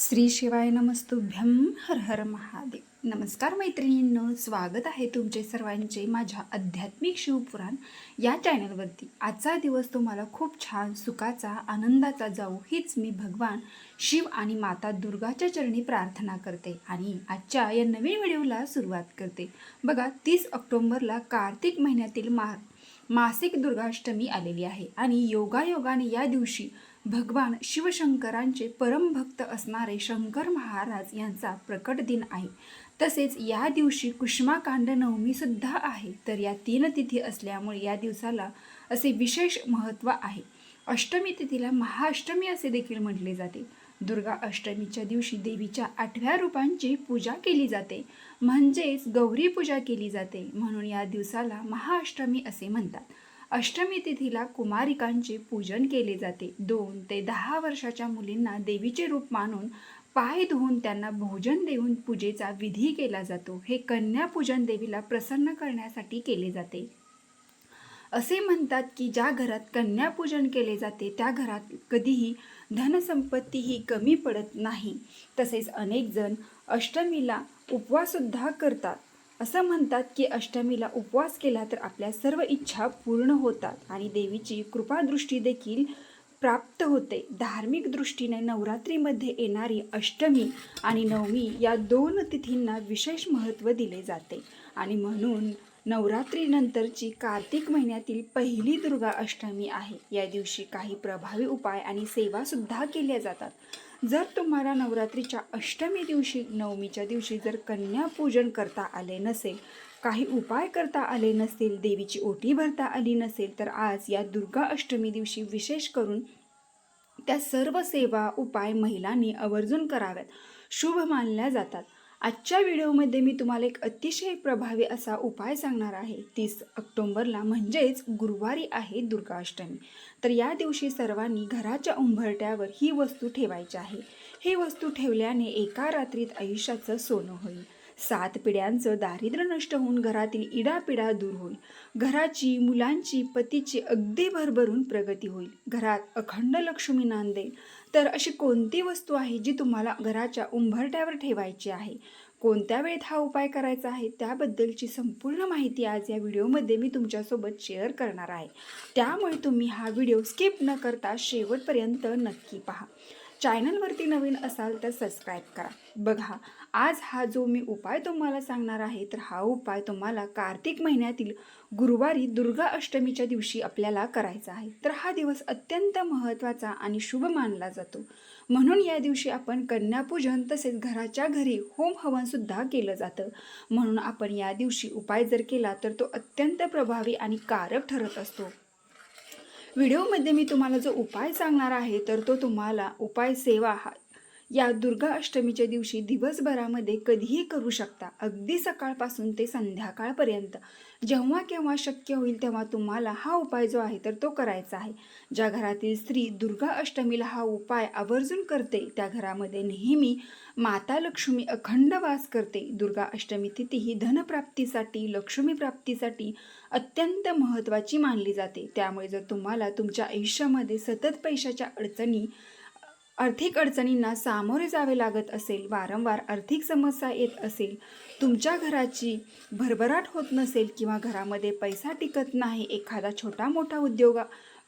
श्री शिवाय नमस्तुभ्यम हर हर महादेव. नमस्कार मैत्रिणींनो स्वागत आहे तुमचे सर्वांचे माझ्या आध्यात्मिक शिवपुराण या चॅनलवरती आजचा दिवस तुम्हाला खूप छान सुखाचा आनंदाचा जाऊ हीच मी भगवान शिव आणि माता दुर्गाच्या चरणी प्रार्थना करते आणि आजच्या या नवीन व्हिडिओला सुरुवात करते. बघा तीस ऑक्टोंबरला कार्तिक महिन्यातील मा मासिक दुर्गाष्टमी आलेली आहे आणि योगायोगाने या दिवशी भगवान शिवशंकरांचे परमभक्त असणारे शंकर महाराज यांचा प्रकट दिन आहे. तसेच या दिवशी कुष्माकांड नवमीसुद्धा आहे. तर या तीन तिथी असल्यामुळे या दिवसाला असे विशेष महत्त्व आहे. अष्टमी तिथीला महाअष्टमी असे देखील म्हटले जाते. दुर्गा अष्टमीच्या दिवशी देवीच्या आठव्या रूपांची पूजा केली जाते. म्हणजेच गौरी पूजा केली जाते. म्हणून या दिवसाला महाअष्टमी असे म्हणतात. अष्टमी तिथीला कुमारिकांचे पूजन केले जाते. दोन ते दहा वर्षाच्या मुलींना देवीचे रूप मानून पाय धुवून त्यांना भोजन देऊन पूजेचा विधी केला जातो. हे कन्या पूजन देवीला प्रसन्न करण्यासाठी केले जाते. असे म्हणतात की ज्या घरात कन्यापूजन केले जाते त्या घरात कधीही धनसंपत्ती ही कमी पडत नाही. तसेच अनेक जण अष्टमीला उपवाससुद्धा करतात. असं म्हणतात की अष्टमीला उपवास केला तर आपल्या सर्व इच्छा पूर्ण होतात आणि देवीची कृपादृष्टी देखील प्राप्त होते. धार्मिक दृष्टीने नवरात्रीमध्ये येणारी अष्टमी आणि नवमी या दोन तिथींना विशेष महत्त्व दिले जाते. आणि म्हणून नवरात्रीनंतरची कार्तिक महिन्यातील पहिली दुर्गा अष्टमी आहे. या दिवशी काही प्रभावी उपाय आणि सेवासुद्धा केल्या जातात. जर तुम्हाला नवरात्रीच्या अष्टमी दिवशी नवमीच्या दिवशी जर कन्यापूजन करता आले नसेल काही उपाय करता आले नसतील देवीची ओटी भरता आली नसेल तर आज या दुर्गा अष्टमी दिवशी विशेष करून त्या सर्व सेवा उपाय महिलांनी आवर्जून कराव्यात. शुभ मानल्या जातात. आजच्या व्हिडिओमध्ये मी तुम्हाला एक अतिशय प्रभावी असा उपाय सांगणार आहे. तीस ऑक्टोंबरला म्हणजेच गुरुवारी आहे दुर्गाष्टमी तर या दिवशी सर्वांनी घराच्या उंबरट्यावर ही वस्तू ठेवायची आहे. ही वस्तू ठेवल्याने एका रात्रीत आयुष्याचं सोनं होईल. सात पिढ्यांचं दारिद्र्य नष्ट होऊन घरातील इडापिडा दूर होईल. घराची मुलांची पतीची अगदी भरभरून प्रगती होईल. घरात अखंड लक्ष्मी नांदेल तर अशी कोणती वस्तू आहे जी तुम्हाला घराच्या उंबरट्यावर ठेवायची आहे? कोणत्या वेळेत हा उपाय करायचा आहे? त्याबद्दलची संपूर्ण माहिती आज या व्हिडिओमध्ये मी तुमच्यासोबत शेअर करणार आहे. त्यामुळे तुम्ही हा व्हिडिओ स्किप न करता शेवटपर्यंत नक्की पहा. चॅनलवरती नवीन असाल तर सबस्क्राईब करा. बघा आज हा जो मी उपाय तुम्हाला सांगणार आहे तर हा उपाय तुम्हाला कार्तिक महिन्यातील गुरुवारी दुर्गा अष्टमीच्या दिवशी आपल्याला करायचा आहे. तर हा दिवस अत्यंत महत्त्वाचा आणि शुभ मानला जातो. म्हणून या दिवशी आपण कन्यापूजन तसेच घराच्या घरी होम हवनसुद्धा केलं जातं. म्हणून आपण या दिवशी उपाय जर केला तर तो अत्यंत प्रभावी आणि कारक ठरत असतो. व्हिडिओमध्ये मी तुम्हाला जो उपाय सांगणार आहे तर तो तुम्हाला उपाय सेवा हा या दुर्गा अष्टमीच्या दिवशी दिवसभरामध्ये कधीही करू शकता. अगदी सकाळपासून ते संध्याकाळपर्यंत. जेव्हा केव्हा शक्य होईल तेव्हा तुम्हाला हा उपाय जो आहे तर तो करायचा आहे. ज्या घरातील स्त्री दुर्गा अष्टमीला हा उपाय आवर्जून करते त्या घरामध्ये नेहमी माता लक्ष्मी अखंड वास करते. दुर्गा अष्टमी तिथी ही धनप्राप्तीसाठी लक्ष्मी प्राप्तीसाठी अत्यंत महत्त्वाची मानली जाते. त्यामुळे जर तुम्हाला तुमच्या आयुष्यामध्ये सतत पैशाच्या अडचणी आर्थिक अडचणींना सामोरे जावे लागत असेल वारंवार आर्थिक समस्या येत असेल तुमच्या घराची भरभराट होत नसेल किंवा घरामध्ये पैसा टिकत नाही एखादा छोटा मोठा उद्योग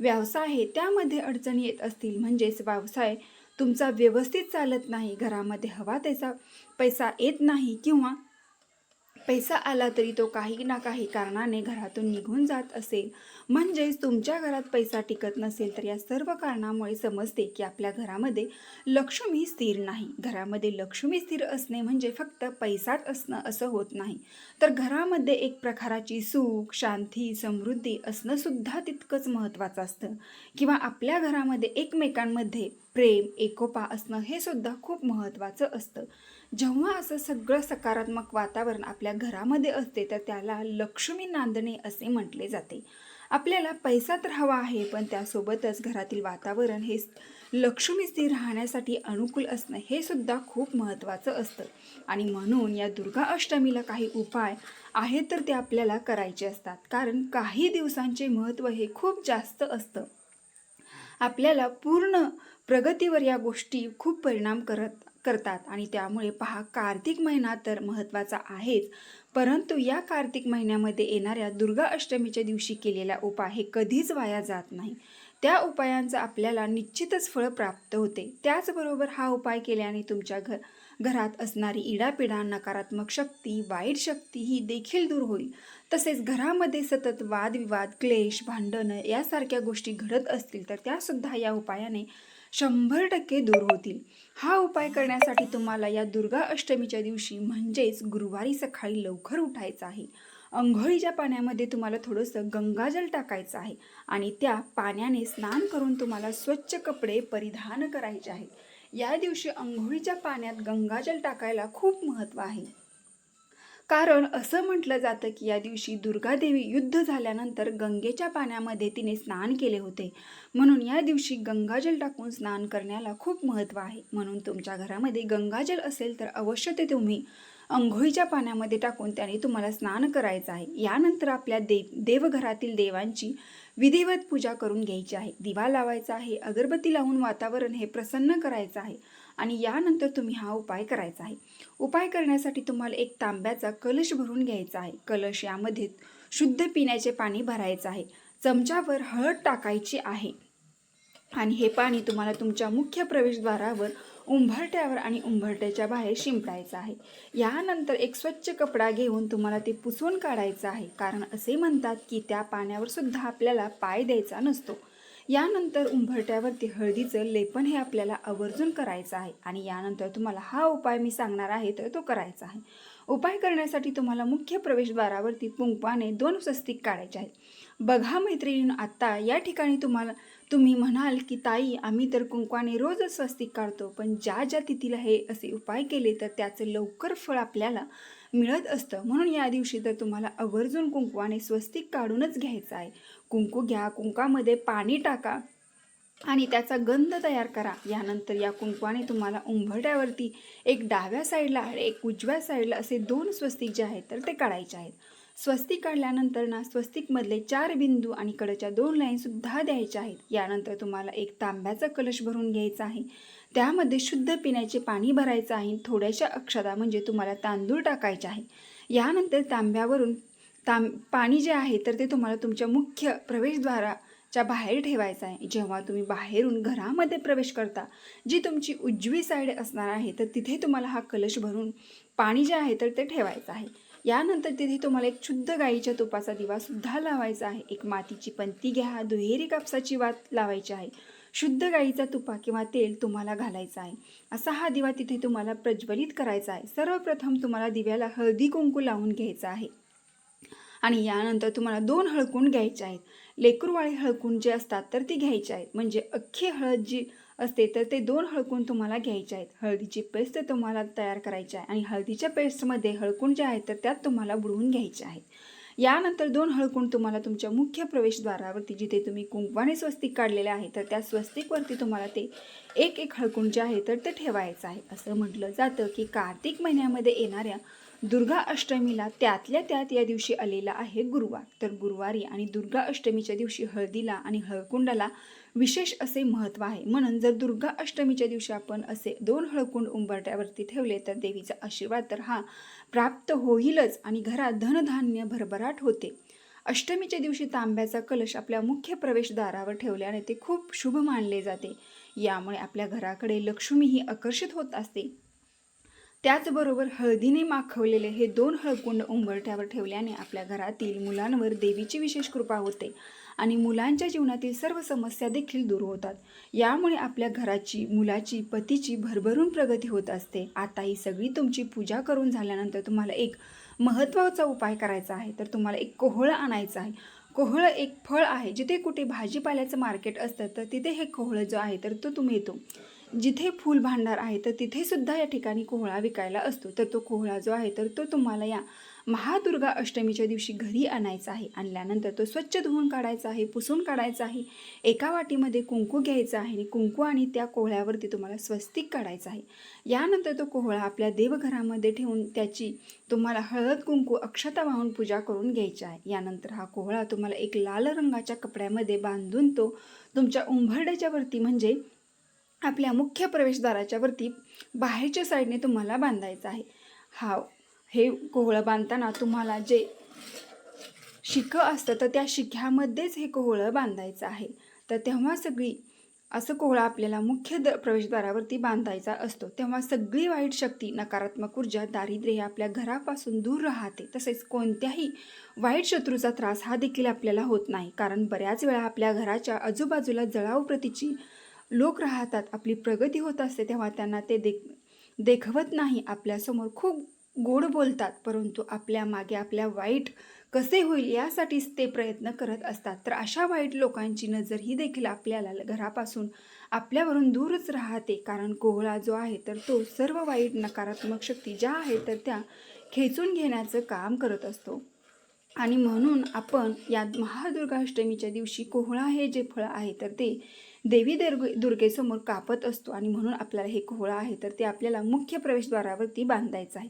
व्यवसाय आहे त्यामध्ये अडचणी येत असतील. म्हणजेच व्यवसाय तुमचा व्यवस्थित चालत नाही घरामध्ये हवा त्याचा पैसा येत नाही किंवा पैसा आला तरी तो काही ना काही कारणाने घरातून निघून जात असेल. म्हणजेच तुमच्या घरात पैसा टिकत नसेल तर या सर्व कारणामुळे समजते की आपल्या घरामध्ये लक्ष्मी स्थिर नाही. घरामध्ये लक्ष्मी स्थिर असणे म्हणजे फक्त पैसाच असणं असं होत नाही. तर घरामध्ये एक प्रकाराची सुख शांती समृद्धी असणं सुद्धा तितकंच महत्त्वाचं असतं. किंवा आपल्या घरामध्ये एकमेकांमध्ये प्रेम एकोपा असणं हे सुद्धा खूप महत्त्वाचं असतं. जेव्हा असं सगळं सकारात्मक वातावरण आपल्या घरामध्ये असते तर त्याला लक्ष्मी नांदणे असे म्हटले जाते. आपल्याला पैसा तर हवा आहे पण त्यासोबतच घरातील वातावरण हे लक्ष्मी स्थिर राहण्यासाठी अनुकूल असणं हे सुद्धा खूप महत्त्वाचं असतं. आणि म्हणून या दुर्गा अष्टमीला काही उपाय आहेत तर ते आपल्याला करायचे असतात. कारण काही दिवसांचे महत्त्व हे खूप जास्त असतं. आपल्याला पूर्ण प्रगतीवर या गोष्टी खूप परिणाम करत करतात. आणि त्यामुळे पहा कार्तिक महिना तर महत्त्वाचा आहेच. परंतु या कार्तिक महिन्यामध्ये येणाऱ्या दुर्गा अष्टमीच्या दिवशी केलेला उपाय हे कधीच वाया जात नाही. त्या उपायांचं आपल्याला निश्चितच फळ प्राप्त होते. त्याचबरोबर हा उपाय केल्याने तुमच्या घर घरात असणारी इडापिडा नकारात्मक शक्ती वाईट शक्ती ही देखील दूर होईल. तसेच घरामध्ये सतत वादविवाद क्लेश भांडणं यासारख्या गोष्टी घडत असतील तर त्यासुद्धा या उपायाने शंभर टक्के दूर होतील. हा उपाय करण्यासाठी तुम्हाला या दुर्गा अष्टमीच्या दिवशी म्हणजेच गुरुवारी सकाळी लवकर उठायचं आहे. अंघोळीच्या पाण्यामध्ये तुम्हाला थोडंसं गंगाजल टाकायचं आहे आणि त्या पाण्याने स्नान करून तुम्हाला स्वच्छ कपडे परिधान करायचे आहेत. या दिवशी अंघोळीच्या पाण्यात गंगाजल टाकायला खूप महत्त्व आहे. कारण असं म्हटलं जातं की या दिवशी दुर्गादेवी युद्ध झाल्यानंतर गंगेच्या पाण्यामध्ये तिने स्नान केले होते. म्हणून या दिवशी गंगाजल टाकून स्नान करण्याला खूप महत्त्व आहे. म्हणून तुमच्या घरामध्ये गंगाजल असेल तर अवश्य ते तुम्ही अंघोळीच्या पाण्यामध्ये टाकून त्याने तुम्हाला स्नान करायचं आहे. यानंतर आपल्या देव देवघरातील देवांची विधिवत पूजा करून घ्यायची आहे. दिवा लावायचा आहे अगरबत्ती लावून वातावरण हे प्रसन्न करायचं आहे. आणि यानंतर तुम्ही हा उपाय करायचा आहे. उपाय करण्यासाठी तुम्हाला एक तांब्याचा कलश भरून घ्यायचा आहे. कलश यामध्ये शुद्ध पिण्याचे पाणी भरायचं आहे. चमच्यावर हळद टाकायची आहे. आणि हे पाणी तुम्हाला तुमच्या मुख्य प्रवेशद्वारावर उंबरट्यावर आणि उंबरट्याच्या बाहेर शिंपडायचं आहे. यानंतर एक स्वच्छ कपडा घेऊन तुम्हाला ते पुसून काढायचं आहे. कारण असे म्हणतात की त्या पाण्यावर सुद्धा आपल्याला पाय द्यायचा नसतो. यानंतर उंबरट्यावरती हळदीचं लेपन हे आपल्याला आवर्जून करायचं आहे. आणि यानंतर तुम्हाला हा उपाय मी सांगणार आहे तर तो करायचा आहे. उपाय करण्यासाठी तुम्हाला मुख्य प्रवेशद्वारावरती कुंकवाने दोन स्वस्तिक काढायचे आहेत. बघा मैत्रिणी आत्ता या ठिकाणी तुम्हाला तुम्ही म्हणाल की ताई आम्ही तर कुंकवाने रोजच स्वस्तिक काढतो पण ज्या ज्या तिथीला हे असे उपाय केले तर त्याचं लवकर फळ आपल्याला मिळत असतं. म्हणून या दिवशी तर तुम्हाला आवर्जून कुंकवाने स्वस्तिक काढूनच घ्यायचं आहे. कुंकू घ्या कुंकामध्ये पाणी टाका आणि त्याचा गंध तयार करा. यानंतर या कुंकवाने तुम्हाला उंबरट्यावरती एक डाव्या साईडला आणि एक उजव्या साईडला असे दोन स्वस्तिक जे आहेत तर ते काढायचे आहेत. स्वस्तिक काढल्यानंतर ना स्वस्तिकमधले चार बिंदू आणि कडच्या दोन लाईनसुद्धा द्यायच्या आहेत. यानंतर तुम्हाला एक तांब्याचा कलश भरून घ्यायचा आहे. त्यामध्ये शुद्ध पिण्याचे पाणी भरायचं आहे. थोड्याशा अक्षता म्हणजे तुम्हाला तांदूळ टाकायचे आहे. यानंतर तांब्यावरून ताम पाणी जे आहे तर ते तुम्हाला तुमच्या मुख्य प्रवेशद्वाराच्या बाहेर ठेवायचं आहे. जेव्हा तुम्ही बाहेरून घरामध्ये प्रवेश करता जी तुमची उजवी साईड असणार आहे तर तिथे तुम्हाला हा कलश भरून पाणी जे आहे तर ते ठेवायचं आहे. यानंतर तिथे तुम्हाला एक शुद्ध गाईच्या तुपाचा दिवासुद्धा लावायचा आहे. एक मातीची पंती घ्या दुहेरी कापसाची वात लावायची आहे. शुद्ध गाईचा तुपा किंवा तेल तुम्हाला घालायचं आहे. असा हा दिवा तिथे तुम्हाला प्रज्वलित करायचा आहे. सर्वप्रथम तुम्हाला दिव्याला हळदी कुंकू लावून घ्यायचा आहे. आणि यानंतर तुम्हाला दोन हळकून घ्यायचे आहेत. लेकरूवाळी हळकून जे असतात तर ती घ्यायची आहेत. म्हणजे अख्खी हळद जी असते तर ते दोन हळकून तुम्हाला घ्यायचे आहेत. हळदीची पेस्ट तुम्हाला तयार करायची आहे आणि हळदीच्या पेस्टमध्ये हळकून जे आहेत तर त्यात तुम्हाला बुडवून घ्यायचे आहेत. यानंतर दोन हळकून तुम्हाला तुमच्या मुख्य प्रवेशद्वारावरती जिथे तुम्ही कुंकवाने स्वस्तिक काढलेले आहे तर त्या स्वस्तिकवरती तुम्हाला ते एक एक हळकून जे आहे तर ते ठेवायचं आहे. असं म्हटलं जातं की कार्तिक महिन्यामध्ये येणाऱ्या दुर्गा अष्टमीला त्यातल्या त्यात या दिवशी आलेला आहे गुरुवार. तर गुरुवारी आणि दुर्गा अष्टमीच्या दिवशी हळदीला आणि हळकुंडाला विशेष असे महत्त्व आहे. म्हणून जर दुर्गा अष्टमीच्या दिवशी आपण असे दोन हळकुंड उंबरट्यावरती ठेवले तर देवीचा आशीर्वाद तर हा प्राप्त होईलच आणि घरात धनधान्य भरभराट होते. अष्टमीच्या दिवशी तांब्याचा कलश आपल्या मुख्य प्रवेशद्वारावर ठेवल्याने ते खूप शुभ मानले जाते. यामुळे आपल्या घराकडे लक्ष्मी ही आकर्षित होत असते. त्याचबरोबर हळदीने माखवलेले हे दोन हळकुंड उंबरठ्यावर ठेवल्याने आपल्या घरातील मुलांवर देवीची विशेष कृपा होते आणि मुलांच्या जीवनातील सर्व समस्या देखील दूर होतात. यामुळे आपल्या घराची मुलाची पतीची भरभरून प्रगती होत असते. आता ही सगळी तुमची पूजा करून झाल्यानंतर तुम्हाला एक महत्त्वाचा उपाय करायचा आहे. तर तुम्हाला एक कोहळ आणायचं आहे. कोहळं एक फळ आहे जिथे कुठे भाजीपाल्याचं मार्केट असतं तर तिथे हे कोहळं जो आहे तर तो तुम्ही येतो. जिथे फूल भांडार आहे तर तिथे सुद्धा या ठिकाणी कोहळा विकायला असतो. तर तो कोहळा जो आहे तर तो तुम्हाला या महादुर्गा अष्टमीच्या दिवशी घरी आणायचा आहे. आणल्यानंतर तो स्वच्छ धुवून काढायचा आहे पुसून काढायचा आहे. एका वाटीमध्ये कुंकू घ्यायचा आहे आणि कुंकू आणि त्या कोहळ्यावरती तुम्हाला स्वस्तिक काढायचं आहे. यानंतर तो कोहळा आपल्या देवघरामध्ये ठेवून त्याची तुम्हाला हळद कुंकू अक्षता वाहून पूजा करून घ्यायची आहे. यानंतर हा कोहळा तुम्हाला एक लाल रंगाच्या कपड्यामध्ये बांधून तो तुमच्या उंबरड्याच्या वरती म्हणजे आपल्या मुख्य प्रवेशद्वाराच्या वरती बाहेरच्या साईडने तुम्हाला बांधायचं आहे. हा हे कोहळं बांधताना तुम्हाला जे शिखं असतं तर त्या शिख्यामध्येच हे कोहळं बांधायचं आहे. तर तेव्हा सगळी असं कोहळं आपल्याला मुख्य द प्रवेशद्वारावरती बांधायचा असतो तेव्हा सगळी वाईट शक्ती नकारात्मक ऊर्जा दारिद्र्य हे आपल्या घरापासून दूर राहते. तसेच कोणत्याही वाईट शत्रूचा त्रास हा देखील आपल्याला होत नाही कारण बऱ्याच वेळा आपल्या घराच्या आजूबाजूला जळाऊ प्रतीची लोक राहतात आपली प्रगती होत असते तेव्हा त्यांना ते देख देखवत नाही. आपल्यासमोर खूप गोड बोलतात परंतु आपल्या मागे आपल्या वाईट कसे होईल यासाठीच ते प्रयत्न करत असतात. तर अशा वाईट लोकांची नजर ही देखील आपल्याला घरापासून आपल्यावरून दूरच राहते. कारण कोहळा जो आहे तर तो सर्व वाईट नकारात्मक शक्ती ज्या आहेत तर त्या खेचून घेण्याचं काम करत असतो. आणि म्हणून आपण या महादुर्गाष्टमीच्या दिवशी कोहळा हे जे फळ आहे तर ते देवी दुर्ग दुर्गेसमोर कापत असतो. आणि म्हणून आपल्याला हे कोहळा आहे तर ते आपल्याला मुख्य प्रवेशद्वारावरती बांधायचं आहे.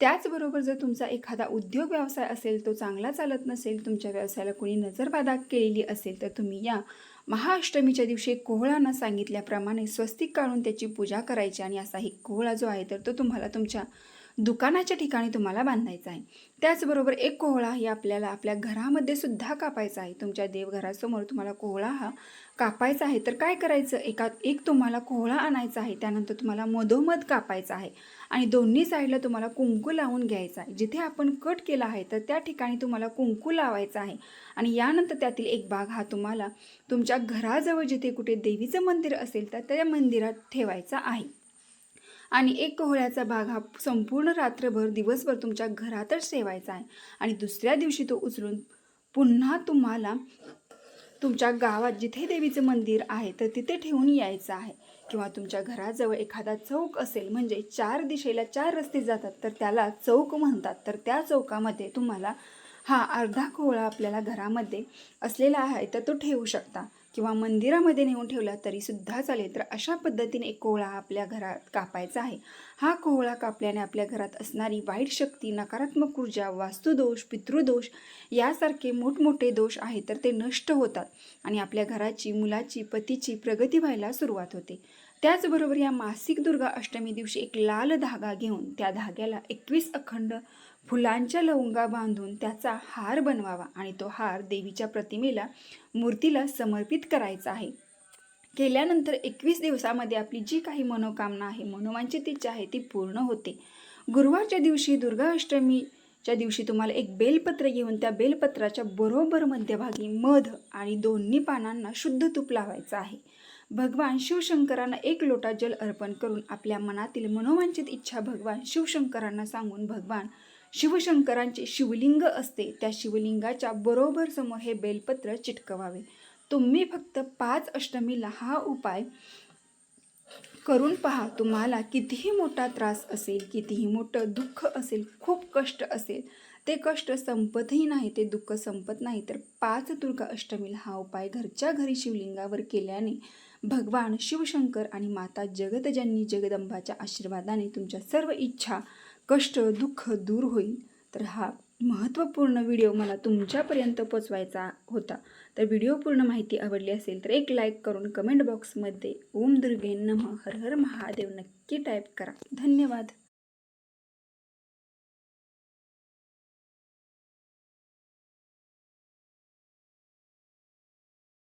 त्याचबरोबर जर तुमचा एखादा उद्योग व्यवसाय असेल तो चांगला चालत नसेल तुमच्या व्यवसायाला कोणी नजरबाधा केलेली असेल तर तुम्ही या महाअष्टमीच्या दिवशी कोहळांना सांगितल्याप्रमाणे स्वस्तिक काढून त्याची पूजा करायची. आणि असा ही कोहळा जो आहे तर तो तुम्हाला तुमच्या दुकानाच्या ठिकाणी तुम्हाला बांधायचा आहे. त्याचबरोबर एक कोहळा ही आपल्याला आपल्या घरामध्ये सुद्धा कापायचा आहे. तुमच्या देवघरासमोर तुम्हाला कोहळा हा कापायचा आहे. तर काय करायचं? एका एक तुम्हाला कोहळा आणायचा आहे. त्यानंतर तुम्हाला मधोमध कापायचा आहे. आणि दोन्ही साईडला तुम्हाला कुंकू लावून घ्यायचा आहे. जिथे आपण कट केला आहे तर त्या ठिकाणी तुम्हाला कुंकू लावायचा आहे. आणि यानंतर त्यातील एक भाग हा तुम्हाला तुमच्या घराजवळ जिथे कुठे देवीचं मंदिर असेल तर त्या मंदिरात ठेवायचा आहे. आणि एक कोहळ्याचा भाग हा संपूर्ण रात्रभर दिवसभर तुमच्या घरातच ठेवायचा आहे. आणि दुसऱ्या दिवशी तो उचलून पुन्हा तुम्हाला तुमच्या गावात जिथे देवीचं मंदिर आहे तर तिथे ठेवून यायचं आहे. किंवा तुमच्या घराजवळ एखादा चौक असेल म्हणजे चार दिशेला चार रस्ते जातात तर त्याला चौक म्हणतात. तर त्या चौकामध्ये तुम्हाला हा अर्धा कोहळा आपल्याला घरामध्ये असलेला आहे तर तो ठेवू शकता. किंवा मंदिरामध्ये नेऊन ठेवला तरी सुद्धा चालेल. तर अशा पद्धतीने एक कोहळा आपल्या घरात कापायचा आहे. हा कोहळा कापल्याने आपल्या घरात असणारी वाईट शक्ती नकारात्मक ऊर्जा वास्तुदोष पितृदोष यासारखे मोठमोठे दोष आहेत तर ते नष्ट होतात आणि आपल्या घराची मुलाची पतीची प्रगती व्हायला सुरुवात होते. त्याचबरोबर या मासिक दुर्गा अष्टमी दिवशी एक लाल धागा घेऊन त्या धाग्याला एकवीस अखंड फुलांच्या लवंगा बांधून त्याचा हार बनवावा आणि तो हार देवीच्या प्रतिमेला मूर्तीला समर्पित करायचा आहे. केल्यानंतर एकवीस दिवसामध्ये आपली जी काही मनोकामना आहे मनोवांचित इच्छा आहे ती पूर्ण होते. गुरुवारच्या दिवशी दुर्गा अष्टमीच्या दिवशी तुम्हाला एक बेलपत्र घेऊन त्या बेलपत्राच्या बरोबर मध्यभागी मध आणि दोन्ही पानांना शुद्ध तूप लावायचं आहे. भगवान शिवशंकरांना एक लोटा जल अर्पण करून आपल्या मनातील मनोवांचित इच्छा भगवान शिवशंकरांना सांगून भगवान शिवशंकरांचे शिवलिंग असते त्या शिवलिंगाच्या बरोबर समोर हे बेलपत्र चिटकवावे. तुम्ही फक्त पाच अष्टमीला हा उपाय करून पहा. तुम्हाला कितीही मोठा त्रास असेल कितीही मोठं दुःख असेल खूप कष्ट असेल ते कष्ट संपतही नाही ते दुःख संपत नाही. तर पाच दुर्गा अष्टमीला हा उपाय घरच्या घरी शिवलिंगावर केल्याने भगवान शिवशंकर आणि माता जगतजननी जगदंबाच्या आशीर्वादाने तुमच्या सर्व इच्छा कष्ट दुःख दूर होईल तर हा महत्त्वपूर्ण व्हिडिओ मला तुमच्यापर्यंत पोचवायचा होता. तर व्हिडिओ पूर्ण माहिती आवडली असेल तर एक लाईक करून कमेंट बॉक्समध्ये ओम दुर्गे नम हर हर महादेव नक्की टाईप करा. धन्यवाद.